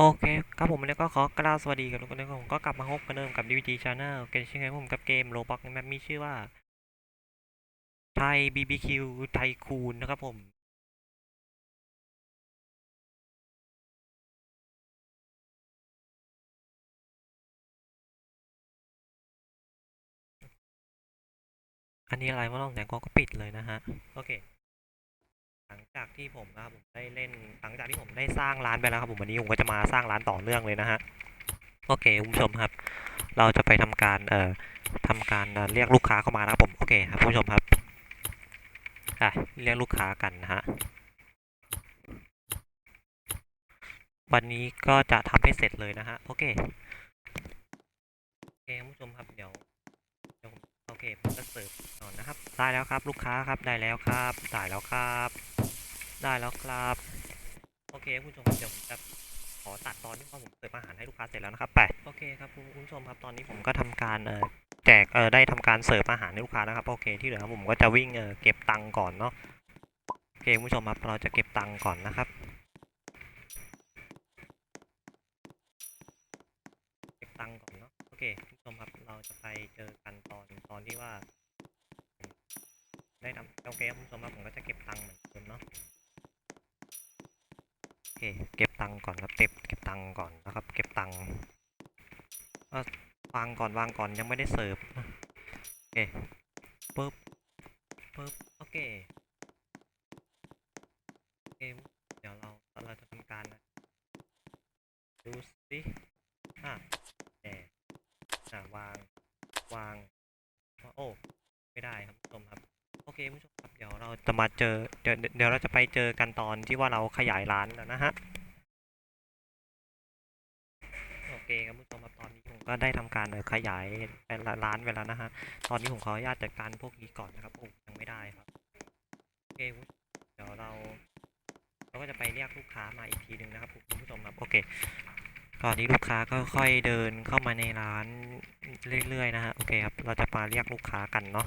โอเคครับผมแล้วก็ขอกราบสวัสดีกับทุกคนนะครับผมก็กลับมาพบกันเดิมกับ DVG Channel เกมเช่นเคยผมกับเกม Roblox ในแมปมีชื่อว่าไทย BBQ ไทยคูนนะครับผม อันนี้อะไรว่าต้องแต่ก็ปิดเลยนะฮะ โอเค หลังจากที่ผมนะครับผมได้เล่นหลังจากที่ผมได้สร้างร้านไปแล้วครับผมวันนี้ผมก็จะมาสร้างร้านต่อเนื่องเลยนะฮะโอเคคุณผู้ชมครับ เราจะไปทำการเอ่อทำการเรียกลูกค้าเข้ามานะครับผมโอเคครับคุณผู้ชมครับอะเรียกลูกค้ากันนะฮะวันนี้ก็จะทำให้เสร็จเลยนะฮะโอเคโอเคคุณผู้ชมครับเดี๋ยวเดี๋ยวผมโอเคผมจะเสิร์ฟก่อนนะครับ ได้แล้วครับ ลูกค้าครับได้แล้วครับได้แล้วครับ ได้แล้วครับ โอเคคุณผู้ชมครับเดี๋ยวผมจะขอตัดตอนที่ว่าผมเสิร์ฟอาหารให้ลูกค้าเสร็จแล้วนะครับไปโอเคครับคุณผู้ชมครับตอนนี้ผมก็ทำการเอ่อแจกเอ่อได้ทำการเสิร์ฟอาหารให้ลูกค้านะครับโอเคที่เหลือผมก็จะวิ่งเอ่อเก็บตังค์ก่อนเนาะโอเคคุณผู้ชมครับเราจะเก็บตังค์ก่อนนะครับเก็บตังค์ก่อนเนาะโอเคคุณผู้ชมครับเราจะไปเจอกันตอนตอนที่ว่าได้ทำโอเคคุณผู้ชมครับผมก็จะเก็บตังค์เหมือนเดิมเนาะ เคเก็บตังก่อนครับเก็บเก็บตังก่อนนะครับ เก็บตังวางก่อนวางก่อนยังไม่ได้เสิร์ฟโอเคปึ๊บปึ๊บโอเคโอเคเดี๋ยวเราเราจะทำการนะดูสิอะแหมอะวางวางโอ้ไม่ได้ครับคุณผู้ชมครับโอเคคุณผู้ชมครับเดี๋ยวเราจะมาเจอ เดี๋ยวเราจะไปเจอกันตอนที่ว่าเราขยายร้านแล้วนะฮะ โอเคครับผู้ชมครับตอนนี้ผมก็ได้ทำการขยายร้านไปแล้วนะฮะ ตอนนี้ผมขออนุญาตจัดการพวกนี้ก่อนนะครับโอ้ยังไม่ได้ครับ โอเคเดี๋ยวเรา เราก็จะไปเรียกลูกค้ามาอีกทีหนึ่งนะครับคุณผู้ชมครับ โอเค ตอนนี้ลูกค้าก็ค่อยเดินเข้ามาในร้านเรื่อยๆนะฮะ โอเคครับ เราจะมาเรียกลูกค้ากันเนาะ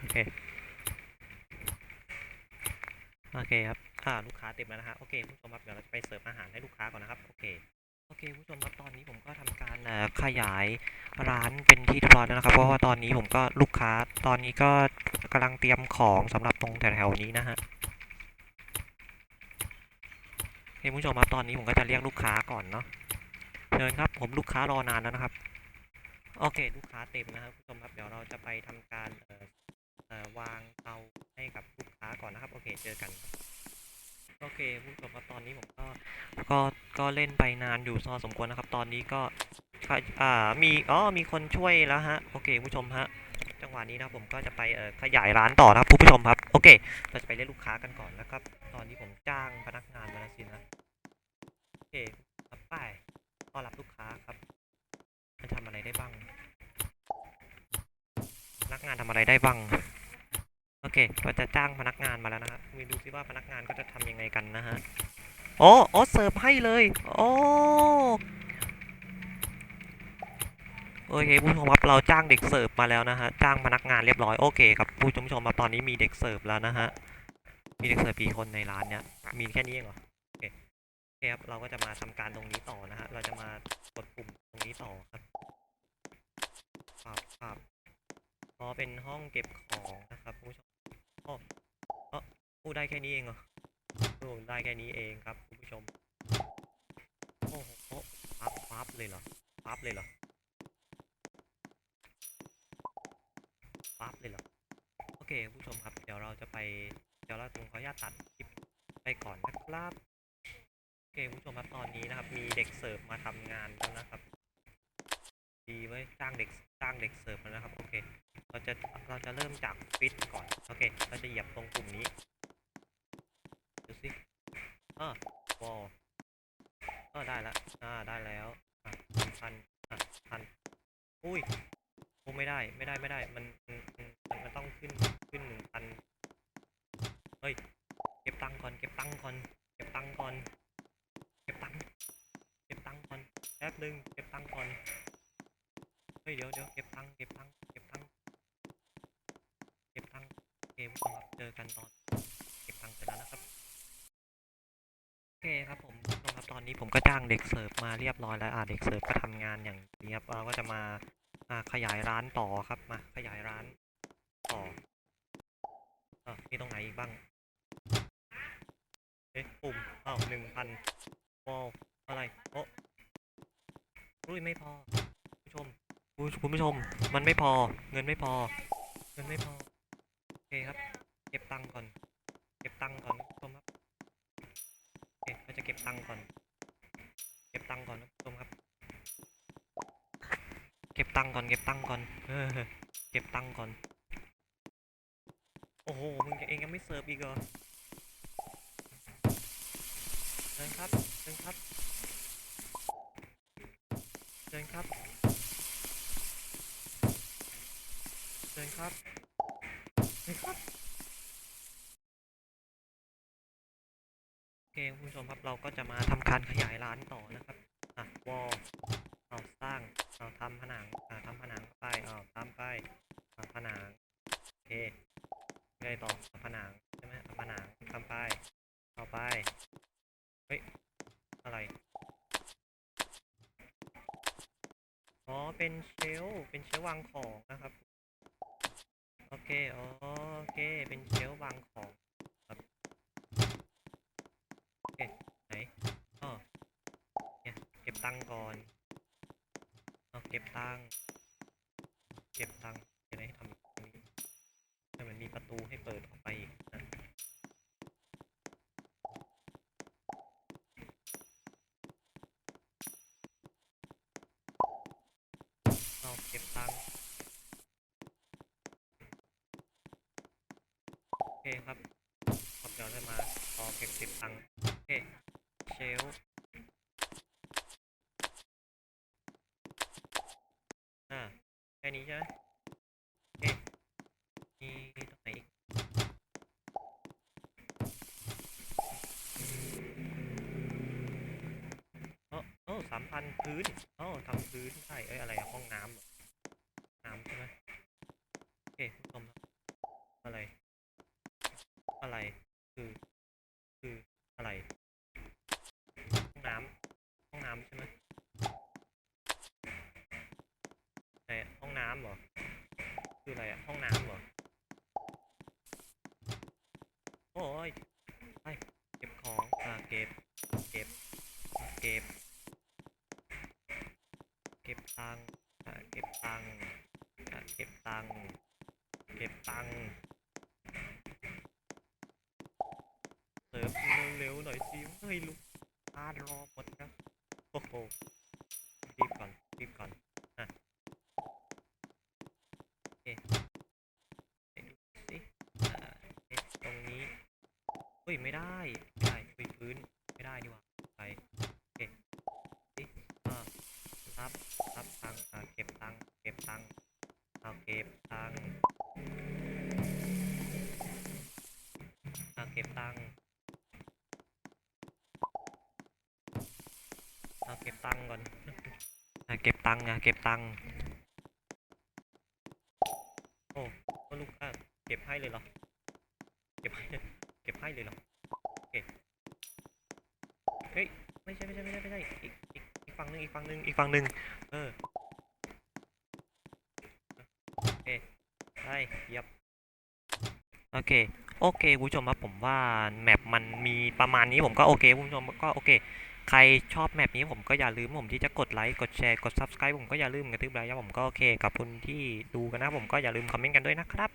โอเค โอเคครับอ่าลูกค้าเต็มแล้วนะฮะ โอเคคุณผู้ชมครับเดี๋ยวเราจะไปเสิร์ฟอาหารให้ลูกค้าก่อนนะครับ โอเค โอเคคุณผู้ชมครับตอนนี้ผมก็ทำการขยายร้านเป็นที่เรียบร้อยแล้วนะครับ เพราะว่าตอนนี้ผมก็ลูกค้าตอนนี้ก็กำลังเตรียมของสำหรับตรงแถวๆนี้นะฮะโอเคคุณผู้ชมครับตอนนี้ผมก็จะเรียกลูกค้าก่อนเนาะเชิญครับ ผมลูกค้ารอนานแล้วนะครับ โอเค ลูกค้าเต็มนะครับคุณผู้ชมครับเดี๋ยวเราจะไปทำการเวางเตาให้กับลูกค้าก่อนนะครับโอเคเจอกันโอเคผู้ชมครับตอนนี้ผมก็ก็ก็เล่นไปนานอยู่พอสมควรนะครับ ตอนนี้ก็อ่ามีอ๋อมีคนช่วยแล้วฮะโอเคผู้ชมฮะจังหวะนี้นะผมก็จะไปเอ่อขยายร้านต่อนะครับผู้ชมครับโอเคเราจะไปเรียกลูกค้ากันก่อนนะครับ ตอนนี้ผมจ้างพนักงานมาแล้วสินะโอเคครับไปต้อนรับลูกค้าครับจะทำอะไรได้บ้างพนักงานทำอะไรได้บ้าง โอเคก็จะจ้างพนักงานมาแล้วนะฮะมีดูซิว่าพนักงานก็จะทำยังไงกันนะฮะโอ้โอ้เสิร์ฟให้เลย โอ้โอเคผู้ชมครับเราจ้างเด็กเสิร์ฟมาแล้วนะฮะจ้างพนักงานเรียบร้อยโอเคครับผู้ชมชมครับตอนนี้มีเด็กเสิร์ฟแล้วนะฮะมีเด็กเสิร์ฟกี่คนในร้านเนี้ยมีแค่นี้เองเหรอโอเคโอเคครับเราก็จะมาทำการตรงนี้ต่อนะฮะเราจะมากดปุ่มตรงนี้ต่อครับครับครับอ๋อเป็นห้องเก็บของนะครับผู้ชม โอ้เออพูดได้แค่นี้เองเหรอโอ้ได้แค่นี้เองครับคุณผู้ชม โอ้โหโอ้ปั๊บปั๊บเลยเหรอปั๊บเลยเหรอปั๊บเลยเหรอ โอเคคุณผู้ชมครับ เดี๋ยวเราจะไป เดี๋ยวเราคงขออนุญาตตัดคลิปไปก่อนนะครับ โอเคคุณผู้ชมครับตอนนี้นะครับ มีเด็กเสิร์ฟมาทำงานแล้วนะครับ ดีเว้จ้างเด็ก จ้างเด็กเสิร์ฟแล้วนะครับ โอเค เราจะ เราจะเริ่มจากฟิตก่อน โอเค เราจะเหยียบตรงปุ่มนี้ ดูสิอ่าวอลก็ได้ละ อ่า ได้แล้วอะพันอะพันอุ้ยโอ้ไม่ได้ ไม่ได้ ไม่ได้ มัน มัน มันมันต้องขึ้น ขึ้นหนึ่งพันเฮ้ย เก็บตังค์ก่อน เก็บตังค์ก่อน เก็บตังค์ก่อน เก็บตังค์เก็บตังค์ก่อน แป๊บหนึ่งเก็บตังค์ก่อน เฮ้ยเดี๋ยวเดี๋ยวเก็บตังค์เก็บตังค์เก็บตังค์เก็บตังค์เกมครับเจอกันตอนเก็บตังค์เสร็จแล้วนะครับโอเคครับผมผู้ชมครับตอนนี้ผมก็จ้างเด็กเสิร์ฟมาเรียบร้อยแล้วอ่าเด็กเสิร์ฟก็ทำงานอย่างนี้ครับเราก็จะมาอ่าขยายร้านต่อครับมาขยายร้านต่อเอ่ามีตรงไหนอีกบ้างเอ๊ะปุ่มอ้าวหนึ่งพันวอลอะไรโอ้อุ้ยไม่พอ คุณผู้ชม มันไม่พอ เงินไม่พอ เงินไม่พอ โอเคครับ เก็บตังค์ก่อน เก็บตังค์ก่อนคุณผู้ชมครับโอเคเราจะเก็บตังค์ก่อน เก็บตังค์ก่อนนะผู้ชมครับ เก็บตังค์ก่อน เก็บตังค์ก่อน เออ เก็บตังค์ก่อน โอ้โห มึงเองยังไม่เสิร์ฟอีกเหรอเชิญครับเชิญครับเชิญครับเชิญครับครับโอเคคุณผู้ชมครับเราก็จะมาทำการขยายร้านต่อนะครับอะวอลเอาสร้างเอาทำผนังอ่าทำผนังไปเอาทำไปเอาผนังโอเคไงต่อผนังใช่ไหมผนังทำไปเอาไปเฮ้ยอะไรอ๋อเป็นเชลเป็นเชลวางของนะครับ โอเค โอเค เป็นเชลวางของโอเค ไหนอ๋อเนี่ยเก็บตังก่อนเอาเก็บตังเก็บตังจะได้ให้ทำตรงนี้ให้มันมีประตูให้เปิดออกไปอีกนะเอาเก็บตังค์ โอ เคครับครับเดี๋ยวจะมาพอเก็บเก็บตังค์โอเคเชลอ่าแค่นี้ใช่ไหมโอเคมีตรงไหนอีกโอ้โอ้สามพันพื้นโอ้ทำพื้นได้เอ้ยอะไรห้องน้ำเหรอน้ำใช่ไหมโอเคคุณผู้ชมครับอะไร อะไร คือ คืออะไรห้องน้ำห้องน้ำใช่ไหมไหนห้องน้ำเหรอ คืออะไรอะห้องน้ำเหรอ โอ้ยไปเก็บของอ่าเก็บ เก็บ เก็บ เก็บตังค์อ่าเก็บตังค์อ่าเก็บตังค์เก็บตังค์ เสิร์ฟเร็วๆหน่อยสิเฮ้ย ลูกค้ารอหมดครับโอ้โหรีบก่อนรีบก่อนอะโอเคไปดูสิอ่าเอ๊ะตรงนี้เฮ้ยไม่ได้ไม่ได้คุยพื้นไม่ได้ดีกว่าไปโอเคสิอ่ารับรับตังค์อ่าเก็บตังค์เก็บตังค์เอาเก็บตังค์อ่าเก็บตังค์ เอาเก็บตังก่อนอะเก็บตังค์อะเก็บตังโอ้ก็ลูกค้าเก็บให้เลยเหรอ เก็บให้เก็บให้เลยเหรอ โอเค เฮ้ย ไม่ใช่ไม่ใช่ไม่ใช่ไม่ใช่ อีกอีกอีกฝั่งหนึ่งอีกฝั่งหนึ่งอีกฝั่งหนึ่งเออ โอเคได้ยียบโอเค โอเคคุณผู้ชมครับผมว่าแมปมันมีประมาณนี้ผมก็โอเคคุณผู้ชมก็โอเค ใครชอบแมปนี้ผมก็อย่าลืมผมที่จะกดไลค์กดแชร์กด subscribe ผมก็อย่าลืมกระตืบไลค์ครับผมก็โอเคกับคุณที่ดูกันนะผมก็อย่าลืมคอมเมนต์กันด้วยนะครับ